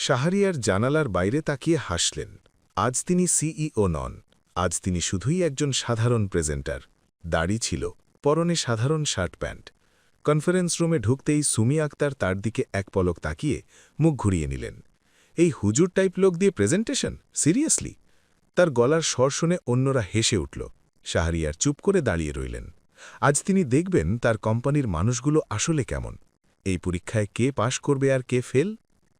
শাহরিয়ার জানালার বাইরে তাকিয়ে হাসলেন। আজ তিনি সিইও নন, আজ তিনি শুধুই একজন সাধারণ প্রেজেন্টার। দাড়ি ছিল, পরনে সাধারণ শার্ট প্যান্ট। কনফারেন্স রুমে ঢুকতেই সুমি আক্তার তার দিকে এক পলক তাকিয়ে মুখ ঘুরিয়ে নিলেন। এই হুজুর টাইপ লোক দিয়ে প্রেজেন্টেশন? সিরিয়াসলি? তার গলার স্বর শুনে অন্যরা হেসে উঠল। শাহরিয়ার চুপ করে দাঁড়িয়ে রইলেন। আজ তিনি দেখবেন তার কোম্পানির মানুষগুলো আসলে কেমন। এই পরীক্ষায় কে পাশ করবে আর কে ফেল?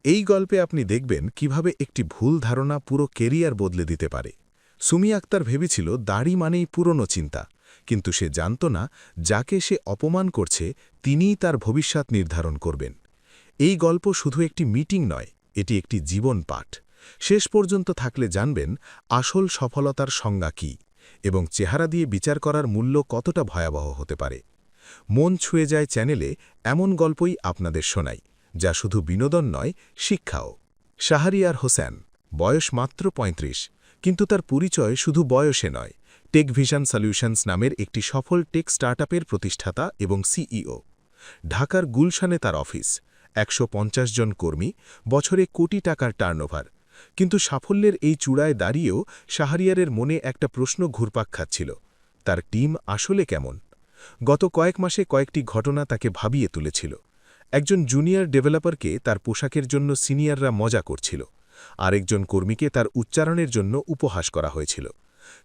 এই গল্পে আপনি দেখবেন কীভাবে একটি ভুল ধারণা পুরো কেরিয়ার বদলে দিতে পারে। সুমি আক্তার ভেবেছিল দাড়ি মানেই পুরনো চিন্তা, কিন্তু সে জানত না যাকে সে অপমান করছে তিনিই তার ভবিষ্যৎ নির্ধারণ করবেন। এই গল্প শুধু একটি মিটিং নয়, এটি একটি জীবন পাঠ। শেষ পর্যন্ত থাকলে জানবেন আসল সফলতার সংজ্ঞা কী এবং চেহারা দিয়ে বিচার করার মূল্য কতটা ভয়াবহ হতে পারে। মন ছুঁয়ে যায় চ্যানেলে এমন গল্পই আপনাদের শোনাই যা শুধু বিনোদন নয়, শিক্ষাও। শাহরিয়ার হোসেন, বয়স মাত্র ৩৫ কিন্তু তার পরিচয় শুধু বয়সে নয়। টেক ভিশন সলিউশনস নামের একটি সফল টেক স্টার্টআপের প্রতিষ্ঠাতা এবং সিইও। ঢাকার গুলশানে তার অফিস, একশো পঞ্চাশ জন কর্মী, বছরে কোটি টাকার টার্নওভার। কিন্তু সাফল্যের এই চূড়ায় দাঁড়িয়েও শাহরিয়ারের মনে একটা প্রশ্ন ঘুরপাক খাচ্ছিল, তার টিম আসলে কেমন? গত কয়েক মাসে কয়েকটি ঘটনা তাকে ভাবিয়ে তুলেছিল। একজন জুনিয়র ডেভেলপারকে তার পোশাকের জন্য সিনিয়ররা মজা করছিল, আরেকজন কর্মীকে তার উচ্চারণের জন্য উপহাস করা হয়েছিল।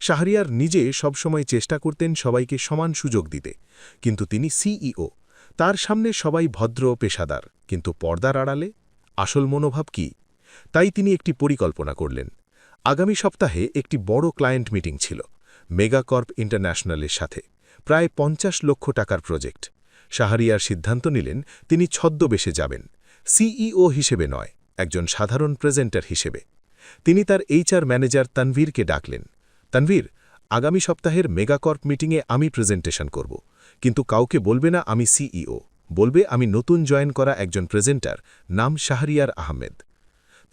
শাহরিয়ার নিজে সবসময় চেষ্টা করতেন সবাইকে সমান সুযোগ দিতে, কিন্তু তিনি সিইও, তার সামনে সবাই ভদ্র পেশাদার, কিন্তু পর্দার আড়ালে আসল মনোভাব কি? তাই তিনি একটি পরিকল্পনা করলেন। আগামী সপ্তাহে একটি বড় ক্লায়েন্ট মিটিং ছিল, মেগাকর্প ইন্টারন্যাশনালের সাথে, প্রায় পঞ্চাশ লক্ষ টাকার প্রজেক্ট। শাহরিয়ার সিদ্ধান্ত নিলেন তিনি ছদ্মবেশে যাবেন, সিইও হিসেবে নয়, একজন সাধারণ প্রেজেন্টার হিসেবে। তিনি তার এইচআর ম্যানেজার তানভীরকে ডাকলেন, তানভীর, আগামী সপ্তাহের মেগাকর্প মিটিংয়ে আমি প্রেজেন্টেশন করব, কিন্তু কাউকে বলবে না আমি সিইও, বলবে আমি নতুন জয়েন করা একজন প্রেজেন্টার, নাম শাহরিয়ার আহমেদ।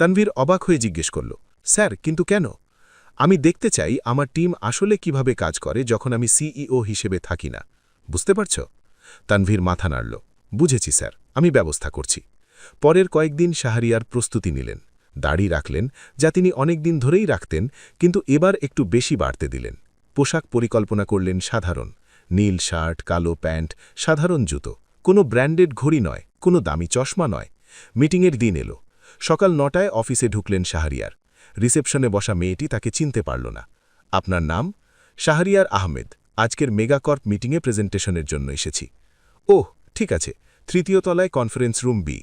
তানভীর অবাক হয়ে জিজ্ঞেস করল, স্যার, কিন্তু কেন? আমি দেখতে চাই আমার টিম আসলে কীভাবে কাজ করে যখন আমি সিইও হিসেবে থাকি না, বুঝতে পারছ? তানভীর মাথা নাড়ল। বুঝেছি, স্যার, আমি ব্যবস্থা করছি। পরের কয়েকদিন শাহরিয়ার প্রস্তুতি নিলেন। দাড়ি রাখলেন, যা তিনি অনেক দিন ধরেই রাখতেন, কিন্তু এবার একটু বেশি বাড়তে দিলেন। পোশাক পরিকল্পনা করলেন সাধারণ। নীল শার্ট, কালো প্যান্ট, সাধারণ জুতো। কোনো ব্র্যান্ডেড ঘড়ি নয়, কোনো দামি চশমা নয়। মিটিংয়ের দিন এলো। সকাল নটায় অফিসে ঢুকলেন শাহরিয়ার। রিসেপশনে বসা মেয়েটি তাকে চিনতে পারল না। আপনার নাম? শাহরিয়ার আহমেদ। আজকের মেগাকর্প মিটিংয়ে প্রেজেন্টেশনের জন্য এসেছি। ওহ, ঠিক আছে, তৃতীয় তলায় কনফারেন্স রুম বি।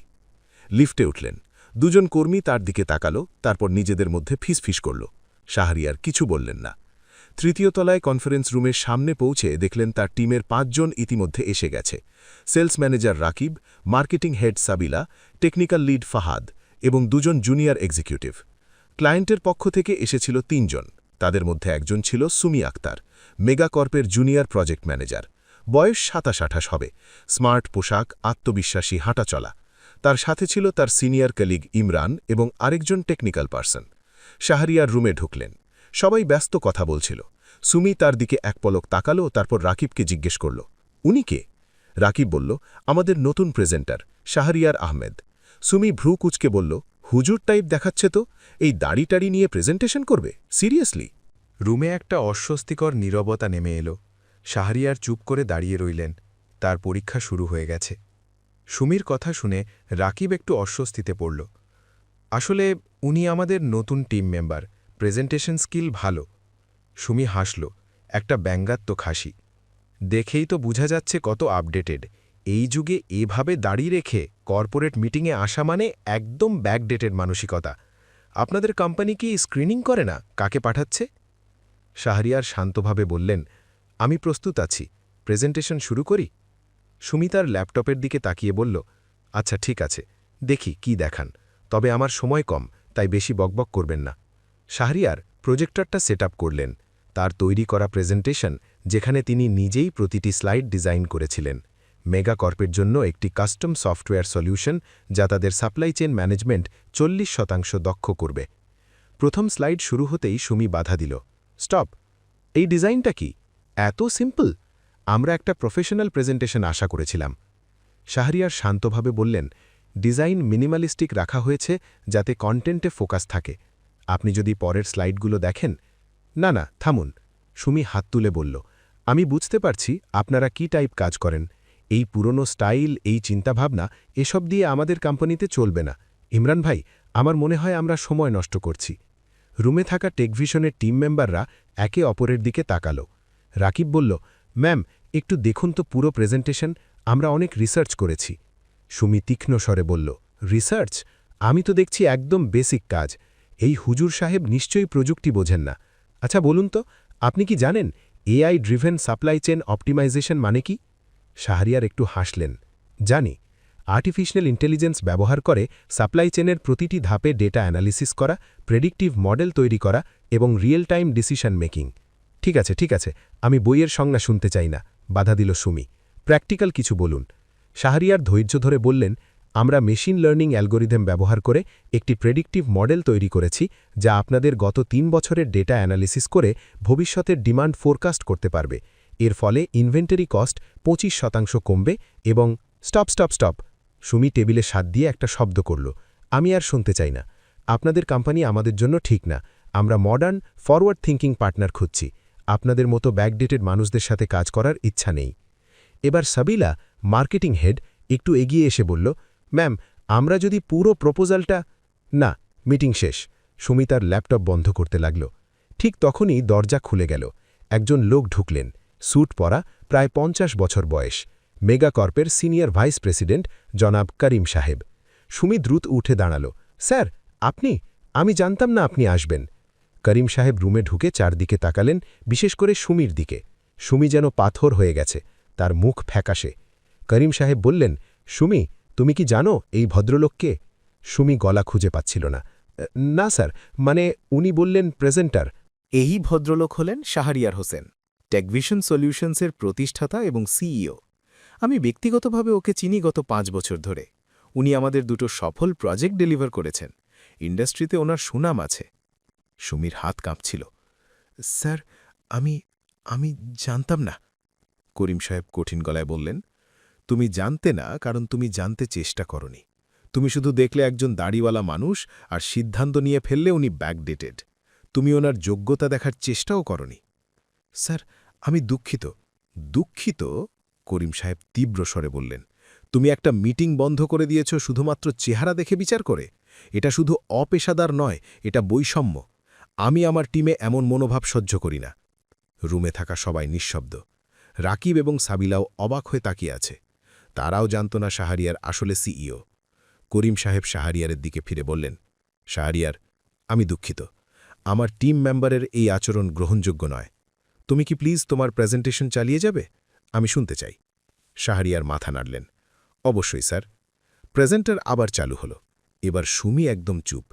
লিফটে উঠলেন। দুজন কর্মী তার দিকে তাকালো, তারপর নিজেদের মধ্যে ফিসফিস করল। শাহরিয়ার কিছু বললেন না। তৃতীয় তলায় কনফারেন্স রুমের সামনে পৌঁছে দেখলেন তার টিমের পাঁচজন ইতিমধ্যে এসে গেছে। Sales manager Rakib, marketing head Sabila, technical lead Fahad এবং দুজন জুনিয়র এক্সিকিউটিভ। ক্লায়েন্টের পক্ষ থেকে এসেছিল তিনজন। তাদের মধ্যে একজন ছিল সুমি আক্তার। মেগাকর্পের জুনিয়র প্রজেক্ট ম্যানেজার। বয়স সাতাশ আঠাশ হবে। স্মার্ট পোশাক, আত্মবিশ্বাসী হাঁটাচলা তার সাথে ছিল তার সিনিয়র কলিগ ইমরান এবং আরেকজন টেকনিক্যাল পার্সন। শাহরিয়ার রুমে ঢুকলেন। সবাই ব্যস্ত কথা বলছিল। সুমি তার দিকে এক পলক তাকালো, তারপর রাকিবকে জিজ্ঞেস করল, উনি কে? রাকিব বলল, আমাদের নতুন প্রেজেন্টার, শাহরিয়ার আহমেদ। সুমি ভ্রু কুচকে বলল, হুজুর টাইপ দেখাচ্ছে তো? এই দাড়ি টাড়ি নিয়ে প্রেজেন্টেশন করবে? সিরিয়াসলি? রুমে একটা অস্বস্তিকর নীরবতা নেমে এলো। শাহরিয়ার চুপ করে দাঁড়িয়ে রইলেন। তার পরীক্ষা শুরু হয়ে গেছে। সুমির কথা শুনে রাকিব একটু অস্বস্তিতে পড়ল। আসলে উনি আমাদের নতুন টিম মেম্বার, প্রেজেন্টেশন স্কিল ভালো। সুমি হাসল, একটা ব্যঙ্গাত্মক হাসি। দেখেই তো বোঝা যাচ্ছে কত আপডেটেড। এই যুগে এভাবে দাঁড়িয়ে রেখে কর্পোরেট মিটিংয়ে আসা মানে একদম ব্যাকডেটেড মানসিকতা। আপনাদের কোম্পানি কি স্ক্রিনিং করে না? কাকে পাঠাচ্ছে? শাহরিয়ার শান্তভাবে বললেন, আমি প্রস্তুত আছি। প্রেজেন্টেশন শুরু করি? সুমিতার ল্যাপটপের দিকে তাকিয়ে বলল আচ্ছা ঠিক আছে। দেখি কি দেখান। তবে আমার সময় কম, তাই বেশি বকবক করবেন না। শাহরিয়ার প্রজেক্টরটা সেট করলেন। তার তৈরি করা প্রেজেন্টেশন, যেখানে তিনি নিজেই প্রতিটি স্লাইড ডিজাইন করেছিলেন। মেগাকর্পের জন্য একটি কাস্টম সফটওয়্যার সলিউশন, যা তাদের সাপ্লাই চেন ম্যানেজমেন্ট চল্লিশ শতাংশ দক্ষ করবে। প্রথম স্লাইড শুরু হতেই সুমি বাধা দিল। স্টপ। এই ডিজাইনটা কি? এত সিম্পল? আমরা একটা প্রফেশনাল প্রেজেন্টেশন আশা করেছিলাম। শাহরিয়ার শান্তভাবে বললেন, ডিজাইন মিনিমালিস্টিক রাখা হয়েছে যাতে কন্টেন্টে ফোকাস থাকে। আপনি যদি পরের স্লাইডগুলো দেখেন না না, থামুন, সুমি হাত তুলে বলল। আমি বুঝতে পারছি আপনারা কি টাইপ কাজ করেন। এই পুরনো স্টাইল, এই চিন্তাভাবনা, এসব দিয়ে আমাদের কোম্পানিতে চলবে না। ইমরান ভাই, আমার মনে হয় আমরা সময় নষ্ট করছি। রুমে থাকা টেকভিশনের টিম মেম্বাররা একে অপরের দিকে তাকালো। রাকিব বলল, ম্যাম, একটু দেখুন তো পুরো প্রেজেন্টেশন, আমরা অনেক রিসার্চ করেছি। সুমি তীক্ষ্ণ স্বরে বলল, রিসার্চ? আমি তো দেখছি একদম বেসিক কাজ। এই হুজুর সাহেব নিশ্চয়ই প্রযুক্তি বোঝেন না। আচ্ছা বলুন তো, আপনি কি জানেন AI driven supply chain optimisation মানে কি? শাহরিয়ার একটু হাসলেন, জানি। আর্টিফিশিয়াল ইন্টেলিজেন্স ব্যবহার করে সাপ্লাই চেনের প্রতিটি ধাপে ডেটা অ্যানালিসিস করা প্রেডিক্টিভ মডেল তৈরি করা এবং রিয়েল টাইম ডিসিশন মেকিং ঠিক আছে ঠিক আছে, আমি বইয়ের সংজ্ঞা শুনতে চাই না, বাধা দিল সুমি। প্র্যাকটিক্যাল কিছু বলুন। শাহরিয়ার ধৈর্য ধরে বললেন, আমরা মেশিন লার্নিং অ্যালগোরিদম ব্যবহার করে একটি প্রেডিক্টিভ মডেল তৈরি করেছি, যা আপনাদের গত তিন বছরের ডেটা অ্যানালিসিস করে ভবিষ্যতের ডিমান্ড ফোরকাস্ট করতে পারবে। এর ফলে ইনভেন্টারি কস্ট পঁচিশ শতাংশ কমবে এবং স্টপ স্টপ স্টপ সুমি টেবিলে সাত দিয়ে একটা শব্দ করল, আমি আর শুনতে চাই না। আপনাদের কোম্পানি আমাদের জন্য ঠিক না। আমরা মডার্ন, ফরওয়ার্ড থিঙ্কিং পার্টনার খুঁজছি। আপনাদের মতো ব্যাকডেটেড মানুষদের সাথে কাজ করার ইচ্ছা নেই। এবার সাবিলা, মার্কেটিং হেড, একটু এগিয়ে এসে বলল, ম্যাম, আমরা যদি পুরো প্রপোজালটা না, মিটিং শেষ। সুমিতার ল্যাপটপ বন্ধ করতে লাগল। ঠিক তখনই দরজা খুলে গেল। একজন লোক ঢুকলেন। স্যুট পরা, প্রায় পঞ্চাশ বছর বয়স। মেগাকর্পের সিনিয়র ভাইস প্রেসিডেন্ট জনাব করিম সাহেব। সুমি দ্রুত উঠে দাঁড়াল, স্যার, আপনি? আমি জানতাম না আপনি আসবেন। করিম সাহেব রুমে ঢুকে চারদিকে তাকালেন, বিশেষ করে সুমির দিকে। সুমি যেন পাথর হয়ে গেছে, তার মুখ ফ্যাকাশে। করিম সাহেব বললেন, সুমি, তুমি কি জানো এই ভদ্রলোককে? সুমি গলা খুঁজে পাচ্ছিল না। না, স্যার মানে উনি বললেন প্রেজেন্টার। এই ভদ্রলোক হলেন শাহরিয়ার হোসেন, টেকভিশন সলিউশনসের প্রতিষ্ঠাতা এবং সিইও। আমি ব্যক্তিগতভাবে ওকে চিনি গত পাঁচ বছর ধরে। উনি আমাদের দুটো সফল প্রজেক্ট ডেলিভার করেছেন। ইন্ডাস্ট্রিতে ওনার সুনাম আছে। সুমির হাত কাঁপছিল। স্যার, আমি আমি জানতাম না। করিম সাহেব কঠিন গলায় বললেন, তুমি জানতে না, কারণ তুমি জানতে চেষ্টা করনি। তুমি শুধু দেখলে একজন দাড়িওয়ালা মানুষ আর সিদ্ধান্ত নিয়ে ফেললে উনি ব্যাকডেটেড তুমি ওনার যোগ্যতা দেখার চেষ্টাও করনি। স্যার, আমি দুঃখিত দুঃখিত করিম সাহেব তীব্র স্বরে বললেন, তুমি একটা মিটিং বন্ধ করে দিয়েছ শুধুমাত্র চেহারা দেখে বিচার করে? এটা শুধু অপেশাদার নয়, এটা বৈষম্য। আমি আমার টিমে এমন মনোভাব সহ্য করি না। রুমে থাকা সবাই নিঃশব্দ। রাকিব এবং সাবিলাও অবাক হয়ে তাকিয়ে আছে। তারাও জানত না শাহারিয়ার আসলে সিইও। করিম সাহেব শাহারিয়ারের দিকে ফিরে বললেন, শাহারিয়ার, আমি দুঃখিত। আমার টিম মেম্বারের এই আচরণ গ্রহণযোগ্য নয়। তুমি কি প্লিজ তোমার প্রেজেন্টেশন চালিয়ে যাবে? আমি শুনতে চাই। শাহরিয়ার মাথা নাড়লেন। অবশ্যই, স্যার। প্রেজেন্টার আবার চালু হল। এবার সুমি একদম চুপ।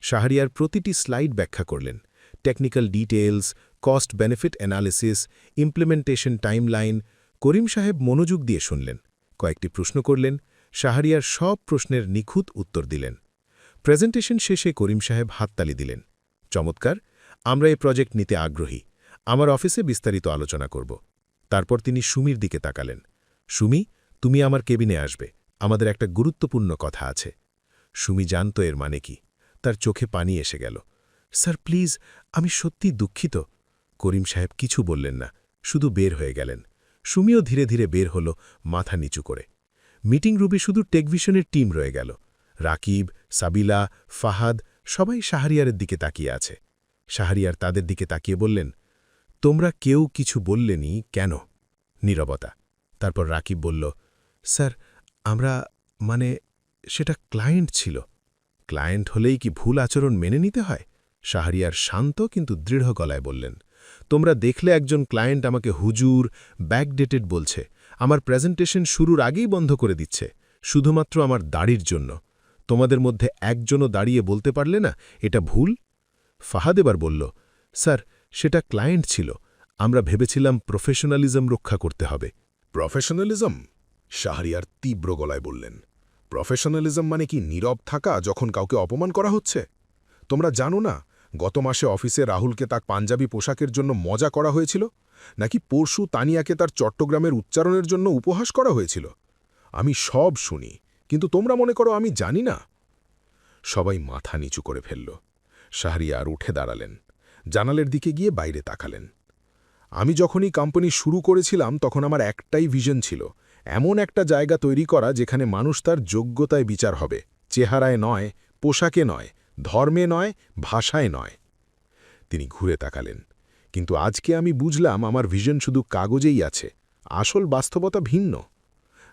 শাহরিয়ার প্রতিটি স্লাইড ব্যাখ্যা করলেন। Technical details cost benefit analysis, implementation timeline. Karim সাহেব মনোযোগ দিয়ে শুনলেন। কয়েকটি প্রশ্ন করলেন। শাহরিয়ার সব প্রশ্নের নিখুঁত উত্তর দিলেন। প্রেজেন্টেশন শেষে করিম সাহেব হাততালি দিলেন। চমৎকার। আমরা এই প্রজেক্ট নিতে আগ্রহী। আমার অফিসে বিস্তারিত আলোচনা করব। তারপর তিনি সুমির দিকে তাকালেন। সুমি, তুমি আমার কেবিনে আসবে। আমাদের একটা গুরুত্বপূর্ণ কথা আছে। সুমি জানত এর মানে কি। তার চোখে পানি এসে গেল। স্যার, প্লিজ, আমি সত্যি দুঃখিত। করিম সাহেব কিছু বললেন না, শুধু বের হয়ে গেলেন। সুমিও ধীরে ধীরে বের হল মাথা নিচু করে। মিটিং রুমে শুধু টেকভিশনের টিম রয়ে গেল। রাকিব, সাবিলা, ফাহাদ, সবাই শাহরিয়ারের দিকে তাকিয়ে আছে। শাহরিয়ার তাদের দিকে তাকিয়ে বললেন তোমরা কেউ কিছু বললেনি কেন, নীরবতা? তারপর রাকিব বলল, স্যার, আমরা মানে সেটা ক্লায়েন্ট ছিল। ক্লায়েন্ট হলেই কি ভুল আচরণ মেনে নিতে হয়? শাহরিয়ার শান্ত কিন্তু দৃঢ় গলায় বললেন, তোমরা দেখলে একজন ক্লায়েন্ট আমাকে হুজুর, ব্যাকডেটেড বলছে, আমার প্রেজেন্টেশন শুরুর আগেই বন্ধ করে দিচ্ছে, শুধুমাত্র আমার দাড়ির জন্য। তোমাদের মধ্যে একজনও দাঁড়িয়ে বলতে পারলে না, এটা ভুল? ফাহাদ এবার বলল, স্যার সেটা ক্লায়েন্ট ছিল। আমরা ভেবেছিলাম প্রফেশনালিজম রক্ষা করতে হবে। প্রফেশনালিজম শাহরিয়ার তীব্র গলায় বললেন। প্রফেশনালিজম মানে কি নীরব থাকা যখন কাউকে অপমান করা হচ্ছে? তোমরা জানো না, গত মাসে অফিসে রাহুলকে তার পাঞ্জাবি পোশাকের জন্য মজা করা হয়েছিল? নাকি পরশু তানিয়াকে তার চট্টগ্রামের উচ্চারণের জন্য উপহাস করা হয়েছিল? আমি সব শুনি, কিন্তু তোমরা মনে করো আমি জানি না? সবাই মাথা নিচু করে ফেলল। শাহরিয়ার উঠে দাঁড়ালেন। জানালের দিকে গিয়ে বাইরে তাকালেন। আমি যখনই কোম্পানি শুরু করেছিলাম, তখন আমার একটাই ভিশন ছিল, এমন একটা জায়গা তৈরি করা যেখানে মানুষ তার যোগ্যতায় বিচার হবে, চেহারায় নয়, পোশাকে নয়, ধর্মে নয়, ভাষায় নয়। তিনি ঘুরে তাকালেন, কিন্তু আজকে আমি বুঝলাম আমার ভিশন শুধু কাগজেই আছে, আসল বাস্তবতা ভিন্ন।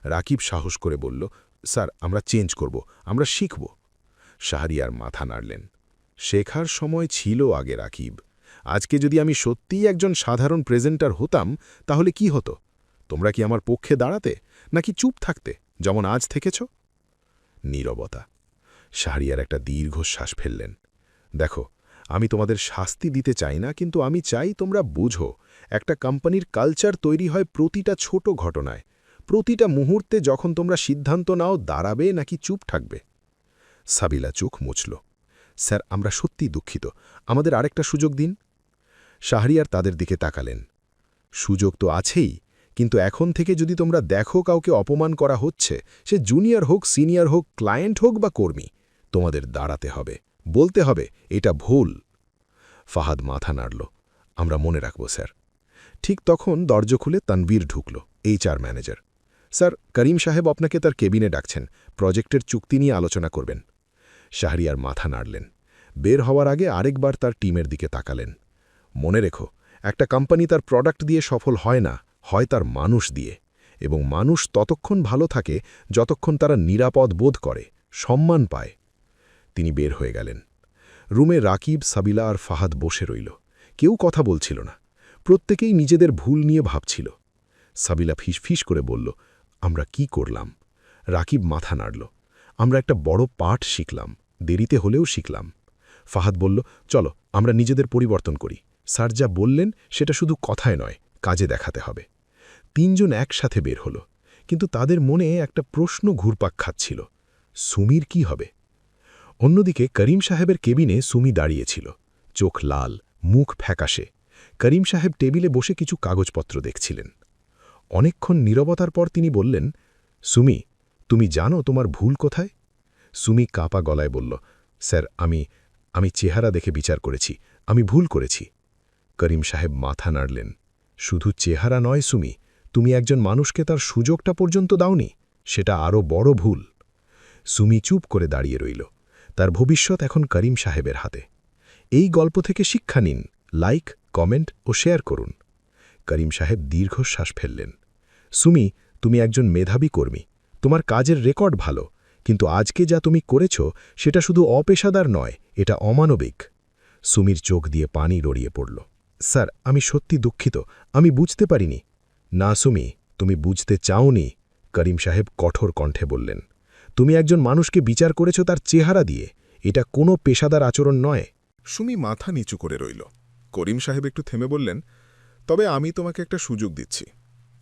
রাকিব সাহস করে বলল, স্যার, আমরা চেঞ্জ করব, আমরা শিখব। শাহরিয়ার মাথা নাড়লেন। শেখার সময় ছিল আগে রাকিব। আজকে যদি আমি সত্যিই একজন সাধারণ প্রেজেন্টার হতাম, তাহলে কি হতো? তোমরা কি আমার পক্ষে দাঁড়াতে, নাকি চুপ থাকতে, যেমন আজ থেকেছ? নীরবতা। শাহরিয়ার একটা দীর্ঘশ্বাস ফেললেন। দেখো, আমি তোমাদের শাস্তি দিতে চাই না, কিন্তু আমি চাই তোমরা বুঝো, একটা কোম্পানির কালচার তৈরি হয় প্রতিটা ছোট ঘটনায়। প্রতিটা মুহূর্তে যখন তোমরা সিদ্ধান্ত নাও, দাঁড়াবে নাকি চুপ থাকবে? সাবিলা চোখ মুছল। স্যার, আমরা সত্যিই দুঃখিত। আমাদের আরেকটা সুযোগ দিন। শাহরিয়ার তাদের দিকে তাকালেন। সুযোগ তো আছেই, কিন্তু এখন থেকে যদি তোমরা দেখো কাউকে অপমান করা হচ্ছে, সে জুনিয়র হোক, সিনিয়র হোক, ক্লায়েন্ট হোক বা কর্মী, তোমাদের দাঁড়াতে হবে, বলতে হবে, এটা ভুল। ফাহাদ মাথা নাড়ল। আমরা মনে রাখব, স্যার। ঠিক তখন দরজা খুলে তানবীর ঢুকল, এইচআর ম্যানেজার। স্যার, করিম সাহেব আপনাকে তার কেবিনে ডাকছেন। প্রজেক্টের চুক্তি নিয়ে আলোচনা করবেন। শাহরিয়ার মাথা নাড়লেন। বের হওয়ার আগে আরেকবার তার টিমের দিকে তাকালেন। মনে রেখো, একটা কোম্পানি তার প্রোডাক্ট দিয়ে সফল হয় না, হয় তার মানুষ দিয়ে। এবং মানুষ ততক্ষণ ভালো থাকে যতক্ষণ তারা নিরাপদ বোধ করে, সম্মান পায়। তিনি বের হয়ে গেলেন। রুমে রাকিব, সাবিলা আর ফাহাদ বসে রইল। কেউ কথা বলছিল না। প্রত্যেকেই নিজেদের ভুল নিয়ে ভাবছিল। সাবিলা ফিসফিস করে বলল, আমরা কি করলাম? রাকিব মাথা নাড়ল, আমরা একটা বড় পাঠ শিখলাম। দেরিতে হলেও শিখলাম। ফাহাদ বলল, চলো, আমরা নিজেদের পরিবর্তন করি। স্যার যা বললেন, সেটা শুধু কথায় নয়, কাজে দেখাতে হবে। তিনজন একসাথে বের হল, কিন্তু তাদের মনে একটা প্রশ্ন ঘুরপাক খাচ্ছিল, সুমির কি হবে? অন্যদিকে করিম সাহেবের কেবিনে সুমি দাঁড়িয়েছিল চোখ লাল, মুখ ফ্যাকাশে। করিম সাহেব টেবিলে বসে কিছু কাগজপত্র দেখছিলেন। অনেকক্ষণ নীরবতার পর তিনি বললেন, সুমি, তুমি জানো তোমার ভুল কোথায়? সুমি কাপা গলায় বলল, স্যার, আমি আমি চেহারা দেখে বিচার করেছি, আমি ভুল করেছি। করিম সাহেব মাথা নাড়লেন, শুধু চেহারা নয় সুমি, তুমি একজন মানুষকে তার সুযোগটা পর্যন্ত দাওনি, সেটা আরও বড় ভুল। সুমি চুপ করে দাঁড়িয়ে রইল, তার ভবিষ্যৎ এখন করিম সাহেবের হাতে। এই গল্প থেকে শিক্ষা নিন, লাইক, কমেন্ট ও শেয়ার করুন। করিম সাহেব দীর্ঘশ্বাস ফেললেন, সুমি, তুমি একজন মেধাবী কর্মী, তোমার কাজের রেকর্ড ভালো কিন্তু আজকে যা তুমি করেছ, সেটা শুধু অপেশাদার নয়, এটা অমানবিক। সুমির চোখ দিয়ে পানি রড়িয়ে পড়ল। স্যার, আমি সত্যি দুঃখিত, আমি বুঝতে পারিনি। না, সুমি, তুমি বুঝতে চাওনি, করিম সাহেব কঠোর কণ্ঠে বললেন। তুমি একজন মানুষকে বিচার করেছ তার চেহারা দিয়ে, এটা কোনো পেশাদার আচরণ নয়। সুমি মাথা নিচু করে রইল। করিম সাহেব একটু থেমে বললেন, তবে আমি তোমাকে একটা সুযোগ দিচ্ছি।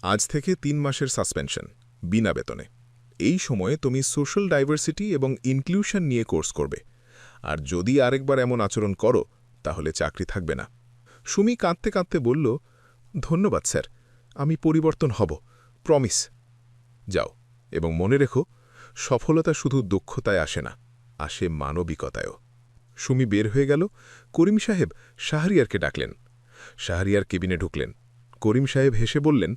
আজ থেকে তিন মাসের সাসপেনশন, বিনা বেতনে। এই সময়ে তুমি সোশ্যাল ডাইভার্সিটি এবং ইনক্লুশন নিয়ে কোর্স করবে। আর যদি আরেকবার এমন আচরণ করো, তাহলে চাকরি থাকবে না। সুমি কাঁদতে কাঁদতে বলল, ধন্যবাদ, স্যার। আমি পরিবর্তন হব, প্রমিস। যাও, এবং মনে রেখো, সফলতা শুধু দক্ষতায় আসে না, আসে মানবিকতায়ও। সুমি বের হয়ে গেল। করিম সাহেব শাহরিয়ারকে ডাকলেন। শাহরিয়ার কেবিনে ঢুকলেন। করিম সাহেব হেসে বললেন,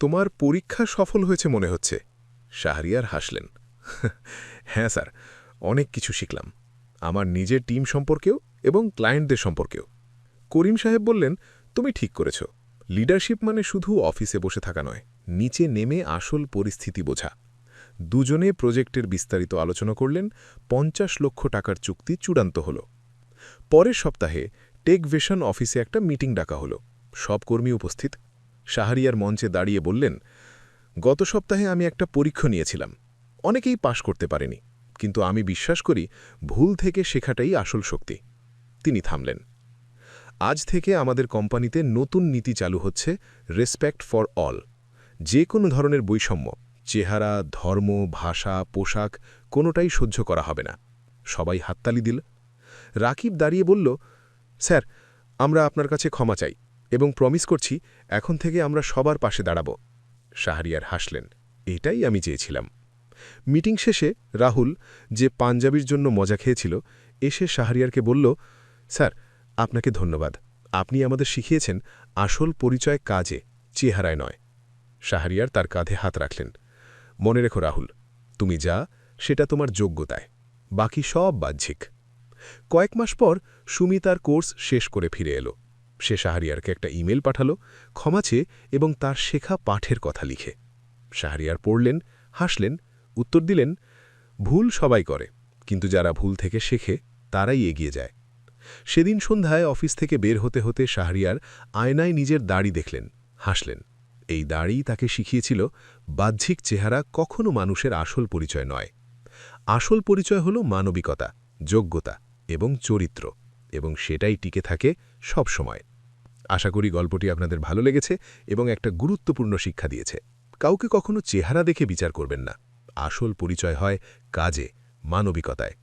তোমার পরীক্ষা সফল হয়েছে মনে হচ্ছে। শাহরিয়ার হাসলেন। হ্যাঁ স্যার, অনেক কিছু শিখলাম। আমার নিজের টিম সম্পর্কেও এবং ক্লায়েন্টদের সম্পর্কেও। করিম সাহেব বললেন, তুমি ঠিক করেছ। লিডারশিপ মানে শুধু অফিসে বসে থাকা নয়, নিচে নেমে আসল পরিস্থিতি বোঝা। দুজনে প্রজেক্টের বিস্তারিত আলোচনা করলেন, পঞ্চাশ লক্ষ টাকার চুক্তি চূড়ান্ত হল। পরের সপ্তাহে টেক ভিশন অফিসে একটা মিটিং ডাকা হল। সব কর্মী উপস্থিত। শাহরিয়ার মঞ্চে দাঁড়িয়ে বললেন গত সপ্তাহে আমি একটা পরীক্ষা নিয়েছিলাম। অনেকেই পাশ করতে পারেনি, কিন্তু আমি বিশ্বাস করি ভুল থেকে শেখাটাই আসল শক্তি। তিনি থামলেন। আজ থেকে আমাদের কোম্পানিতে নতুন নীতি চালু হচ্ছে রেসপেক্ট ফর অল। যে কোনো ধরনের বৈষম্য, চেহারা, ধর্ম, ভাষা, পোশাক, কোনোটাই সহ্য করা হবে না। সবাই হাততালি দিল। রাকিব দাঁড়িয়ে বলল, স্যার, আমরা আপনার কাছে ক্ষমা চাই এবং প্রমিস করছি, এখন থেকে আমরা সবার পাশে দাঁড়াব। শাহরিয়ার হাসলেন, এটাই আমি চেয়েছিলাম। মিটিং শেষে রাহুল যে পাঞ্জাবির জন্য মজা খেয়েছিল, এসে শাহরিয়ারকে বলল, স্যার, আপনাকে ধন্যবাদ। আপনি আমাদের শিখিয়েছেন আসল পরিচয় কাজে, চেহারায় নয়। শাহরিয়ার তার কাঁধে হাত রাখলেন, মনে রেখো রাহুল, তুমি যা, সেটা তোমার যোগ্যতায়, বাকি সব বাহ্যিক। কয়েক মাস পর সুমি তার কোর্স শেষ করে ফিরে এলো। সে শাহরিয়ারকে একটা ইমেল পাঠালো, ক্ষমা চেয়ে এবং তার শেখা পাঠের কথা লিখে। শাহরিয়ার পড়লেন, হাসলেন, উত্তর দিলেন, ভুল সবাই করে, কিন্তু যারা ভুল থেকে শেখে, তারাই এগিয়ে যায়। সেদিন সন্ধ্যায় অফিস থেকে বের হতে হতে শাহরিয়ার আয়নায় নিজের দাড়ি দেখলেন, হাসলেন। এই দাড়ি তাকে শিখিয়েছিল, বাহ্যিক চেহারা কখনো মানুষের আসল পরিচয় নয়। আসল পরিচয় হল মানবিকতা, যোগ্যতা এবং চরিত্র। এবং সেটাই টিকে থাকে সব সময়। আশা করি গল্পটি আপনাদের ভালো লেগেছে এবং একটা গুরুত্বপূর্ণ শিক্ষা দিয়েছে। কাউকে কখনো চেহারা দেখে বিচার করবেন না। আসল পরিচয় হয় কাজে, মানবিকতায়।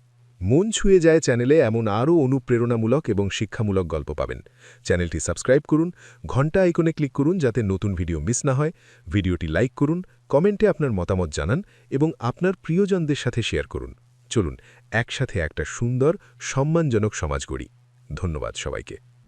মন ছুঁয়ে যায় চ্যানেলে এমন আরও অনুপ্রেরণামূলক এবং শিক্ষামূলক গল্প পাবেন। চ্যানেলটি সাবস্ক্রাইব করুন, ঘণ্টা আইকনে ক্লিক করুন যাতে নতুন ভিডিও মিস না হয়। ভিডিওটি লাইক করুন, কমেন্টে আপনার মতামত জানান এবং আপনার প্রিয়জনদের সাথে শেয়ার করুন। চলুন, একসাথে একটা সুন্দর, সম্মানজনক সমাজ গড়ি। ধন্যবাদ সবাইকে।